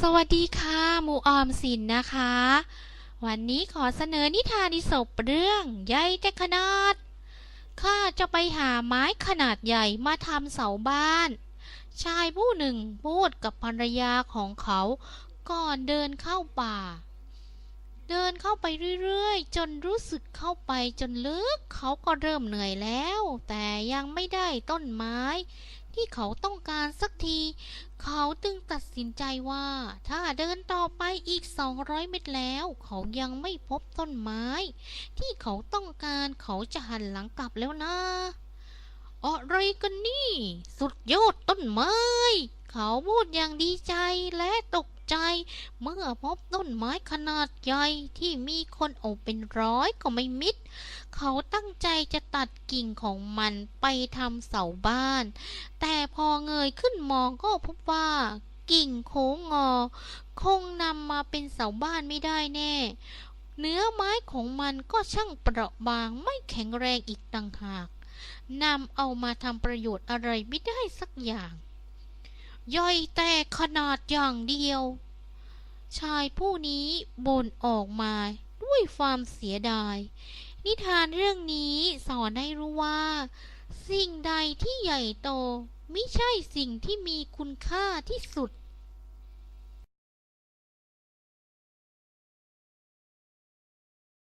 สวัสดีค่ะหมูออมสินนะคะ วันนี้ขอเสนอนิทานอิศบเรื่องใหญ่แต่ขนาด ข้าจะไปหาไม้ขนาดใหญ่มาทำเสาบ้าน ชายผู้หนึ่งพูดกับภรรยาของเขาก่อนเดินเข้าป่า เดินเข้าไปเรื่อยๆ จนรู้สึกเข้าไปจนลึก เขาก็เริ่มเหนื่อยแล้ว แต่ยังไม่ได้ต้นไม้ ที่เขาต้องการสักที เขาจึงตัดสินใจว่า ถ้าเดินต่อไปอีก 200 เมตรแล้ว เขายังไม่พบต้นไม้ ที่เขาต้องการเขาจะหันหลังกลับแล้วนะอะไรกันนี่ สุดยอดต้นไม้ เขาพูดอย่างดีใจและตก ใจ เมื่อพบต้นไม้ขนาดใหญ่ที่มีคนโอบเป็นร้อยก็ไม่มิด เขาตั้งใจจะตัดกิ่งของมันไปทำเสาบ้าน แต่พอเงยขึ้นมองก็พบว่ากิ่งโค้งงอ คงนำมาเป็นเสาบ้านไม่ได้แน่ เนื้อไม้ของมันก็ช่างเปราะบางไม่แข็งแรงอีกต่างหากนำเอามาทำประโยชน์อะไรไม่ได้สักอย่าง ย่อยแต่ขนาดอย่างเดียว ชายผู้นี้บ่นออกมาด้วยความเสียดาย นิทานเรื่องนี้สอนให้รู้ว่า สิ่งใดที่ใหญ่โตไม่ใช่สิ่งที่มีคุณค่าที่สุด